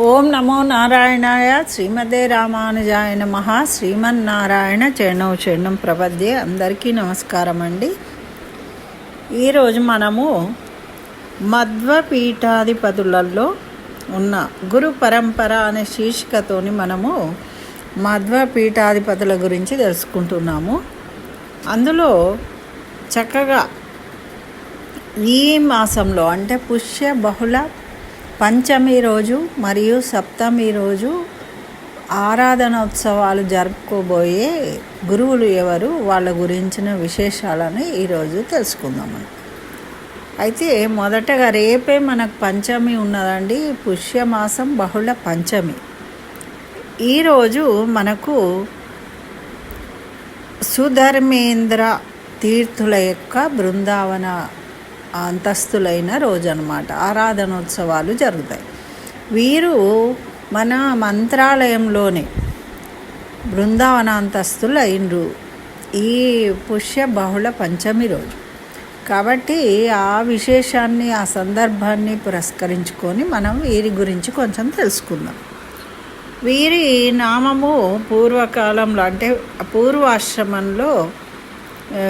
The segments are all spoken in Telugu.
ఓం నమో నారాయణాయ శ్రీమదే రామానుజాయ నమ. శ్రీమన్నారాయణ చరణం చరణం ప్రపద్యే అందరికీ నమస్కారం అండి ఈరోజు మనము మధ్వపీఠాధిపతులలో ఉన్న గురు పరంపర అనే శీర్షికతోని మనము మధ్వపీఠాధిపతుల గురించి తెలుసుకుంటున్నాము. అందులో చక్కగా ఈ మాసంలో అంటే పుష్య బహుళ పంచమి రోజు మరియు సప్తమి రోజు ఆరాధనోత్సవాలు జరుపుకోబోయే గురువులు ఎవరు? వాళ్ళ గురించిన విశేషాలని ఈరోజు తెలుసుకుందాం అయితే మొదటగా రేపే మనకు పంచమి ఉన్నదండి. పుష్యమాసం బహుళ పంచమి. ఈరోజు మనకు సుధర్మేంద్ర తీర్థుల యొక్క బృందావన అంతస్తులైన రోజు అనమాట ఆరాధనోత్సవాలు జరుగుతాయి. వీరు మన మంత్రాలయంలోనే బృందావన అంతస్తులు అయినరు ఈ పుష్య బహుళ పంచమి రోజు. కాబట్టి ఆ విశేషాన్ని ఆ సందర్భాన్ని పురస్కరించుకొని మనం వీరి గురించి కొంచెం తెలుసుకుందాం. వీరి నామము పూర్వకాలంలో అంటే పూర్వాశ్రమంలో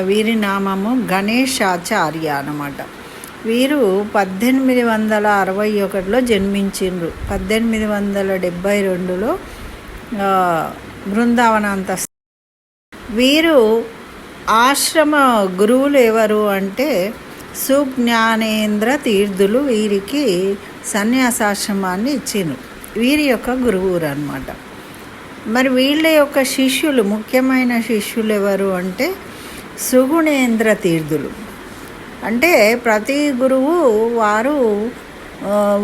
వీరి నామము గణేశాచార్య అన్నమాట వీరు పద్దెనిమిది వందల అరవై ఒకటిలో జన్మించిండ్రు. పద్దెనిమిది వందల డెబ్భై రెండులో బృందావనంత వీరు ఆశ్రమ గురువులు ఎవరు అంటే సుజ్ఞానేంద్ర తీర్థులు వీరికి సన్యాసాశ్రమాన్ని ఇచ్చిండ్రు. వీరి యొక్క గురువురు అనమాట మరి వీళ్ళ యొక్క శిష్యులు ముఖ్యమైన శిష్యులు ఎవరు అంటే సుగుణేంద్ర తీర్థులు. అంటే ప్రతి గురువు వారు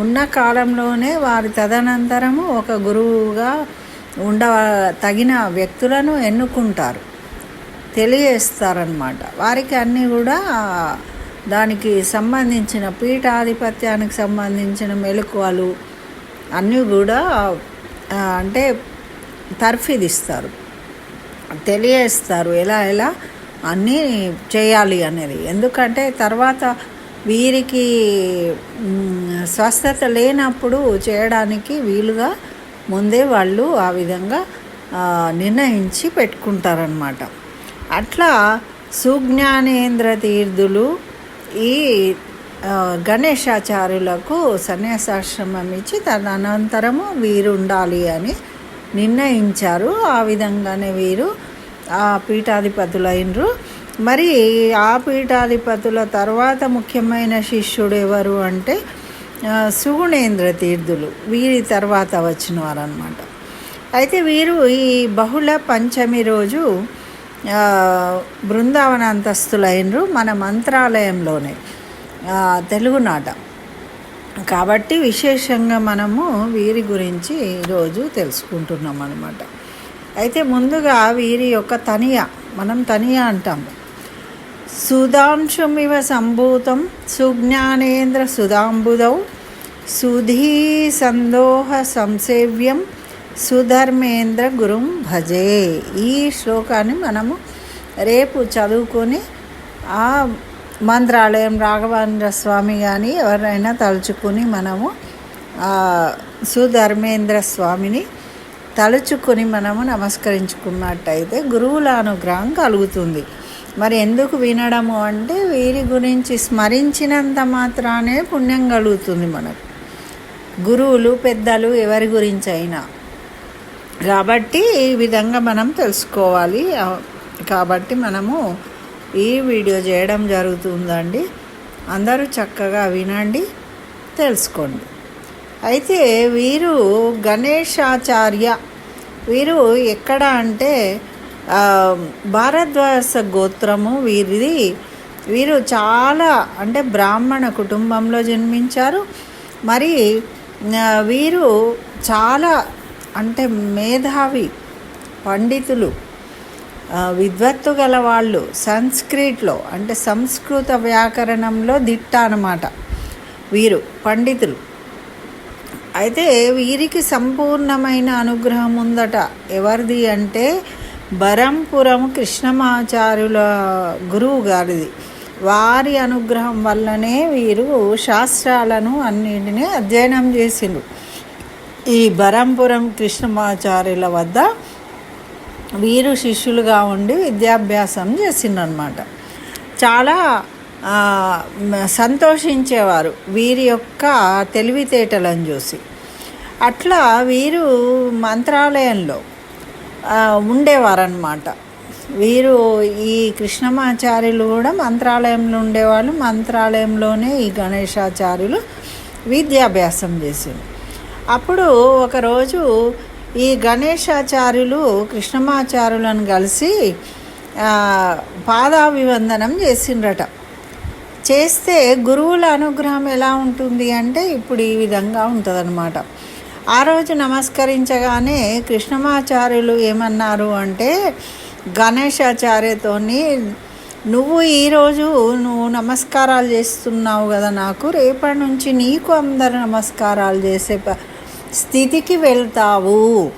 ఉన్న కాలంలోనే వారి తదనంతరము ఒక గురువుగా ఉండ తగిన వ్యక్తులను ఎన్నుకుంటారు. తెలియజేస్తారనమాట వారికి అన్నీ కూడా దానికి సంబంధించిన పీఠాధిపత్యానికి సంబంధించిన మెలకువలు అన్నీ కూడా అంటే తర్ఫీదిస్తారు. తెలియజేస్తారు. ఎలా ఎలా? అన్నీ చేయాలి అనేది. ఎందుకంటే తర్వాత వీరికి స్వస్థత లేనప్పుడు చేయడానికి వీలుగా ముందే వాళ్ళు ఆ విధంగా నిర్ణయించి పెట్టుకుంటారనమాట అట్లా సుజ్ఞానేంద్ర తీర్థులు ఈ గణేశాచార్యులకు సన్యాసాశ్రమం ఇచ్చి తదనంతరము వీరు ఉండాలి అని నిర్ణయించారు. ఆ విధంగానే వీరు పీఠాధిపతులైనరు మరి ఆ పీఠాధిపతుల తర్వాత ముఖ్యమైన శిష్యుడు ఎవరు అంటే సుగుణేంద్ర తీర్థులు. వీరి తర్వాత వచ్చిన వారనమాట అనమాట అయితే వీరు ఈ బహుళ పంచమి రోజు బృందావన అంతస్తులైనరు మన మంత్రాలయంలోనే తెలుగునాట. కాబట్టి విశేషంగా మనము వీరి గురించి ఈరోజు తెలుసుకుంటున్నాం అనమాట అయితే ముందుగా వీరి యొక్క తనియ మనం తనియ అంటాం. సుధాంశుమివ సంభూతం సుజ్ఞానేంద్ర సుధాంబుదౌ సుధీ సందోహ సంసేవ్యం సుధర్మేంద్ర గురుం భజే. ఈ శ్లోకాన్ని మనము రేపు చదువుకొని ఆ మంత్రాలయం రాఘవేంద్ర స్వామి కానీ ఎవరైనా తలుచుకుని మనము సుధర్మేంద్ర స్వామిని తలుచుకొని మనము నమస్కరించుకున్నట్టయితే గురువుల అనుగ్రహం కలుగుతుంది. మరి ఎందుకు వినడము అంటే వీరి గురించి స్మరించినంత మాత్రానే పుణ్యం కలుగుతుంది మనకు. గురువులు పెద్దలు ఎవరి గురించి అయినా కాబట్టి ఈ విధంగా మనం తెలుసుకోవాలి. కాబట్టి మనము ఈ వీడియో చేయడం జరుగుతుందండి. అందరూ చక్కగా వినండి తెలుసుకోండి. అయితే వీరు గణేశాచార్య. వీరు ఎక్కడ అంటే భారద్వాస గోత్రము వీరిది. వీరు చాలా అంటే బ్రాహ్మణ కుటుంబంలో జన్మించారు. మరి వీరు చాలా అంటే మేధావి పండితులు విద్వత్తు గల వాళ్ళు సంస్క్రిట్లో అంటే సంస్కృత వ్యాకరణంలో దిట్ట అనమాట వీరు పండితులు. అయితే వీరికి సంపూర్ణమైన అనుగ్రహం ఉందట. ఎవరిది అంటే బరంపురం కృష్ణమాచార్యుల గురువు గారిది. వారి అనుగ్రహం వల్లనే వీరు శాస్త్రాలను అన్నింటినీ అధ్యయనం చేసిండ్రు. ఈ బరంపురం కృష్ణమాచార్యుల వద్ద వీరు శిష్యులుగా ఉండి విద్యాభ్యాసం చేసిండనమాట చాలా సంతోషించేవారు. వీరి యొక్క తెలివితేటలను చూసి. అట్లా వీరు మంత్రాలయంలో ఉండేవారనమాట వీరు ఈ కృష్ణమాచార్యులు కూడా మంత్రాలయంలో ఉండేవాళ్ళు. మంత్రాలయంలోనే ఈ గణేశాచార్యులు విద్యాభ్యాసం చేసింది అప్పుడు ఒకరోజు ఈ గణేశాచార్యులు కృష్ణమాచార్యులను కలిసి పాదాభివందనం చేసిండ్రట. చేస్తే గురువుల అనుగ్రహం ఎలా ఉంటుంది అంటే ఇప్పుడు ఈ విధంగా ఉంటుందన్నమాట. ఆ రోజు నమస్కరించగానే కృష్ణమాచార్యులు ఏమన్నారు అంటే గణేశాచార్యతోని నువ్వు ఈరోజు నువ్వు నమస్కారాలు చేస్తున్నావు కదా నాకు రేపటి నుంచి నీకు అందరు నమస్కారాలు చేసే స్థితికి వెళ్తావు.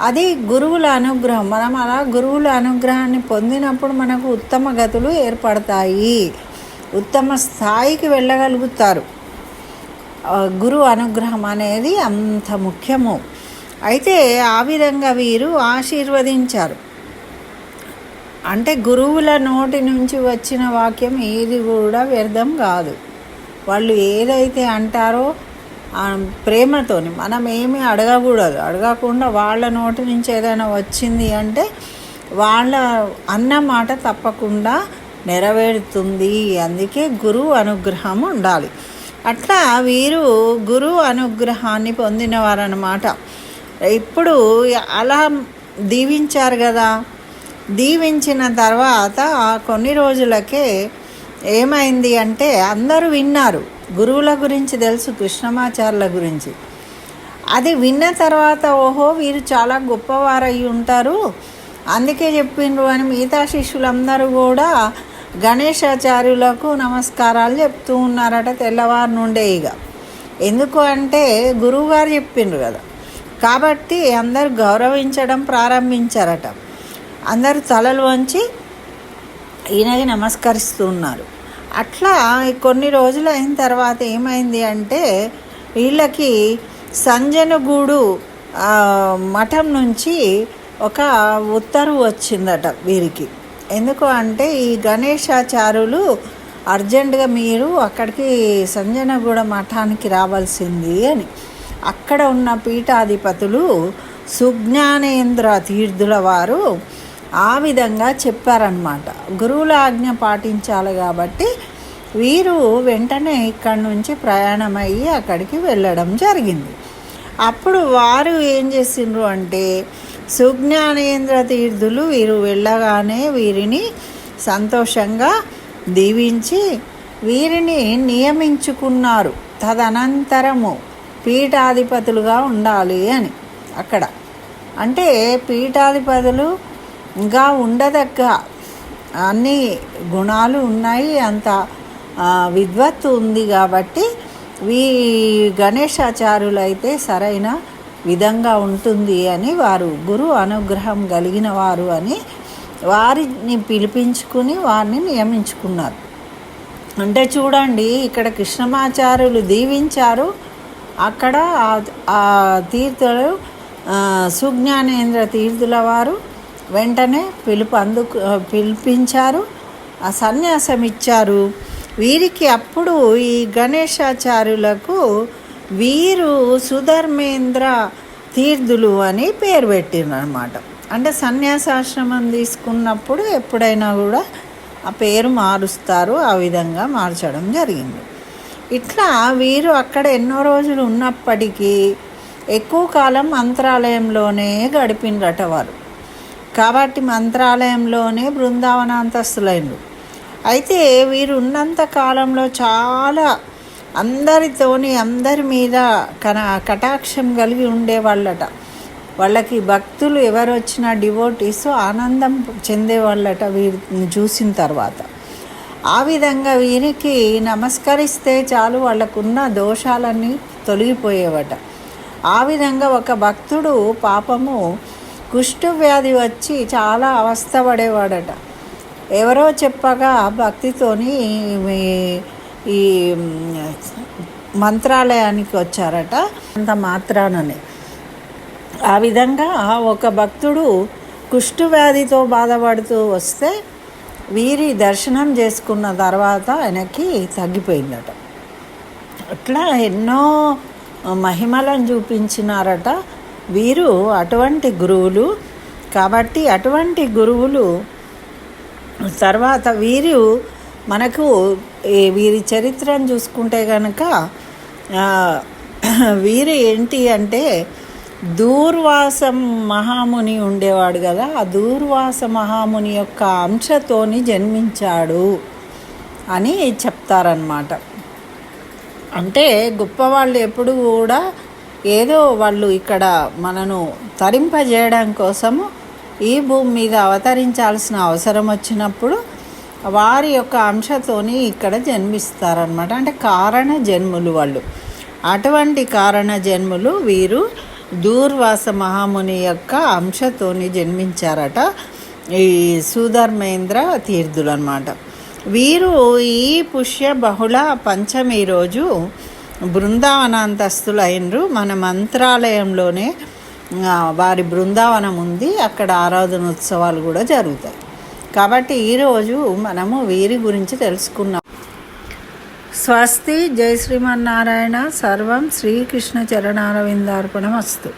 అది గురువుల అనుగ్రహం. మనం అలా గురువుల అనుగ్రహాన్ని పొందినప్పుడు మనకు ఉత్తమ గతులు ఏర్పడతాయి. ఉత్తమ స్థాయికి వెళ్ళగలుగుతారు. గురువు అనుగ్రహం అనేది అంత ముఖ్యము. అయితే ఆ విధంగా వీరు ఆశీర్వదించారు. అంటే గురువుల నోటి నుంచి వచ్చిన వాక్యం ఏది కూడా వ్యర్థం కాదు. వాళ్ళు ఏదైతే అంటారో ప్రేమతోని మనం ఏమీ అడగకూడదు. అడగకుండా వాళ్ళ నోటి నుంచి ఏదైనా వచ్చింది అంటే వాళ్ళ అన్న మాట తప్పకుండా నెరవేరుతుంది. అందుకే గురువు అనుగ్రహం ఉండాలి. అట్లా వీరు గురువు అనుగ్రహాన్ని పొందినవారన్నమాట. ఇప్పుడు అలా దీవించారు కదా. దీవించిన తర్వాత కొన్ని రోజులకే ఏమైంది అంటే అందరూ విన్నారు. గురువుల గురించి తెలుసు కృష్ణమాచార్యుల గురించి. అది విన్న తర్వాత ఓహో వీరు చాలా గొప్పవారై ఉంటారు. అందుకే చెప్పిండ్రు అని మిగతా శిష్యులందరూ కూడా గణేశాచార్యులకు నమస్కారాలు చెప్తూ ఉన్నారట తెల్లవారు నుండే ఇక. ఎందుకు అంటే గురువుగారు చెప్పిండ్రు కదా. కాబట్టి అందరూ గౌరవించడం ప్రారంభించారట. అందరూ తలలు వంచి ఈయనకి నమస్కరిస్తూ ఉన్నారు. అట్లా కొన్ని రోజులు అయిన తర్వాత ఏమైంది అంటే వీళ్ళకి సంజనగూడు మఠం నుంచి ఒక ఉత్తర్వు వచ్చిందట వీరికి. ఎందుకు అంటే ఈ గణేశాచారులు అర్జెంటుగా మీరు అక్కడికి సంజనగూడ మఠానికి రావాల్సింది అని. అక్కడ ఉన్న పీఠాధిపతులు సుజ్ఞానేంద్ర తీర్థుల వారు ఆ విధంగా చెప్పారనమాట గురువుల ఆజ్ఞ పాటించాలి కాబట్టి వీరు వెంటనే ఇక్కడి నుంచి ప్రయాణమయ్యి అక్కడికి వెళ్ళడం జరిగింది. అప్పుడు వారు ఏం చేసిండ్రు అంటే సుజ్ఞానేంద్ర తీర్థులు వీరు వెళ్ళగానే వీరిని సంతోషంగా దీవించి వీరిని నియమించుకున్నారు. తదనంతరము పీఠాధిపతులుగా ఉండాలి అని అక్కడ. అంటే పీఠాధిపతులు ఇంకా ఉండదగ్గ అన్ని గుణాలు ఉన్నాయి అంత విద్వత్తు ఉంది కాబట్టి వీ గణేశాచార్యులు అయితే సరైన విధంగా ఉంటుంది అని వారు గురు అనుగ్రహం కలిగిన వారు అని వారిని పిలిపించుకుని వారిని నియమించుకున్నారు. అంటే చూడండి ఇక్కడ కృష్ణమాచార్యులు దీవించారు. అక్కడ ఆ- తీర్థులు సుజ్ఞానేంద్ర తీర్థుల వారు వెంటనే పిలుపు అందుకు పిలిపించారు ఆ సన్యాసం ఇచ్చారు. వీరికి అప్పుడు ఈ గణేశాచార్యులకు వీరు సుధర్మేంద్ర తీర్థులు అని పేరు పెట్టిండ్రు అనమాట అంటే సన్యాసాశ్రమం తీసుకున్నప్పుడు ఎప్పుడైనా కూడా ఆ పేరు మారుస్తారు ఆ విధంగా మార్చడం జరిగింది. ఇట్లా వీరు అక్కడ ఎన్నో రోజులు ఉన్నప్పటికీ ఎక్కువ కాలం మంత్రాలయంలోనే గడిపినరట వారు. కాబట్టి మంత్రాలయంలోనే బృందావనాంతస్తులైనరు అయితే వీరు ఉన్నంత కాలంలో చాలా అందరితోని అందరి మీద కన కటాక్షం కలిగి ఉండేవాళ్ళట. వాళ్ళకి భక్తులు ఎవరు వచ్చినా డివోటీస్ ఆనందం చెందేవాళ్ళట వీరిని చూసిన తర్వాత. ఆ విధంగా వీరికి నమస్కరిస్తే చాలు వాళ్ళకున్న దోషాలన్నీ తొలగిపోయేవట. ఆ విధంగా ఒక భక్తుడు పాపము కుష్టు వ్యాధి వచ్చి చాలా అవస్థపడేవాడట. ఎవరో చెప్పగా భక్తితోని ఈ- మంత్రాలయానికి వచ్చారట. అంత మాత్రాననే. ఆ విధంగా ఒక భక్తుడు కుష్టు వ్యాధితో బాధపడుతూ వస్తే వీరి దర్శనం చేసుకున్న తర్వాత ఆయనకి తగ్గిపోయిందట. అట్లా ఎన్నో మహిమలను చూపించినారట వీరు అటువంటి గురువులు. కాబట్టి అటువంటి గురువులు తర్వాత వీరు మనకు వీరి చరిత్రను చూసుకుంటే కనుక వీరు ఏంటి అంటే దూర్వాసం మహాముని ఉండేవాడు కదా ఆ దూర్వాస మహాముని యొక్క అంశతోని జన్మించాడు అని చెప్తారనమాట అంటే గొప్పవాళ్ళు ఎప్పుడు కూడా ఏదో వాళ్ళు ఇక్కడ మనను తరింపజేయడం కోసము ఈ భూమి మీద అవతరించాల్సిన అవసరం వచ్చినప్పుడు వారి యొక్క అంశతోని ఇక్కడ జన్మిస్తారనమాట అంటే కారణ జన్ములు వాళ్ళు. అటువంటి కారణ జన్ములు వీరు దూర్వాస మహాముని యొక్క అంశతోని జన్మించారట. ఈ సుధర్మేంద్ర తీర్థులు అనమాట వీరు ఈ పుష్య బహుళ పంచమి రోజు బృందావనాంతస్తులు అయినరు మన మంత్రాలయంలోనే వారి బృందావనం ఉంది అక్కడ ఆరాధన ఉత్సవాలు కూడా జరుగుతాయి. కాబట్టి ఈరోజు మనము వీరి గురించి తెలుసుకున్నాం. స్వస్తి జై శ్రీమన్నారాయణ సర్వం శ్రీకృష్ణ చరణారవిందార్పణం వస్తు